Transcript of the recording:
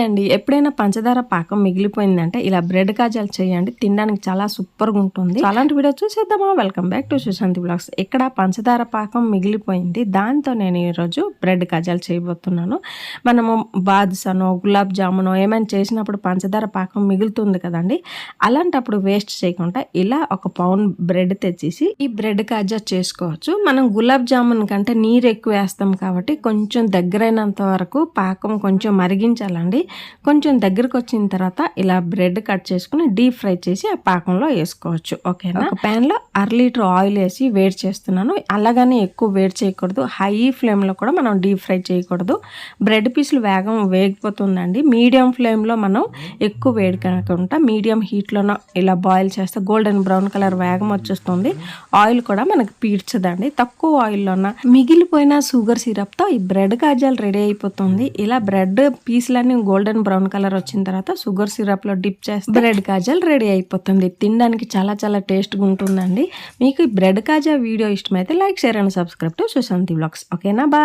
అండి ఎప్పుడైనా పంచదార పాకం మిగిలిపోయిందంటే ఇలా బ్రెడ్ కాజాలు చేయండి. తినడానికి చాలా సూపర్గా ఉంటుంది అలాంటి వీడియో చూసేద్దామా? Welcome back to Sushanthi blogs. ఇక్కడ పంచదార పాకం మిగిలిపోయింది. దాంతో నేను ఈరోజు బ్రెడ్ కాజాలు చేయబోతున్నాను. మనము బాదుసనో గులాబ్ జామునో ఏమైనా చేసినప్పుడు పంచదార పాకం మిగులుతుంది కదండి. అలాంటప్పుడు వేస్ట్ చేయకుండా ఇలా ఒక పౌండ్ బ్రెడ్ తెచ్చేసి ఈ బ్రెడ్ కాజా చేసుకోవచ్చు. మనం గులాబ్ జామున్ కంటే నీరు ఎక్కువ వేస్తాం కాబట్టి కొంచెం దగ్గరైనంత వరకు పాకం కొంచెం మరిగించాలండి. కొంచెం దగ్గరకు వచ్చిన తర్వాత ఇలా బ్రెడ్ కట్ చేసుకుని డీప్ ఫ్రై చేసి ఆ పాకంలో వేసుకోవచ్చు. ఓకేనా? ప్యాన్లో అర లీటర్ ఆయిల్ వేసి వేడి చేస్తున్నాను. అలాగనే ఎక్కువ వేడి చేయకూడదు. హై ఫ్లేమ్లో కూడా మనం డీప్ ఫ్రై చేయకూడదు. బ్రెడ్ పీసులు వేగం వేగిపోతుందండి. మీడియం ఫ్లేమ్లో మనం ఎక్కువ వేడి కాకుండా మీడియం హీట్లోనో ఇలా బాయిల్ చేస్తే గోల్డెన్ బ్రౌన్ కలర్ వేగం వచ్చేస్తుంది. ఆయిల్ కూడా మనకి పీడ్చదండి. తక్కువ ఆయిల్లోన మిగిలిపోయిన షుగర్ సిరప్తో ఈ బ్రెడ్ కాజాలు రెడీ అయిపోతుంది. ఇలా బ్రెడ్ పీసులన్నీ గోల్డెన్ బ్రౌన్ కలర్ వచ్చిన తర్వాత షుగర్ సిరప్లో డిప్ చేస్తే బ్రెడ్ కాజాలు రెడీ అయిపోతుంది. తినడానికి చాలా చాలా టేస్ట్గా ఉంటుందండి. మీకు ఈ బ్రెడ్ కాజా వీడియో ఇష్టమైతే like share and subscribe to Sushanthi blogs. ఓకేనా? బాయ్.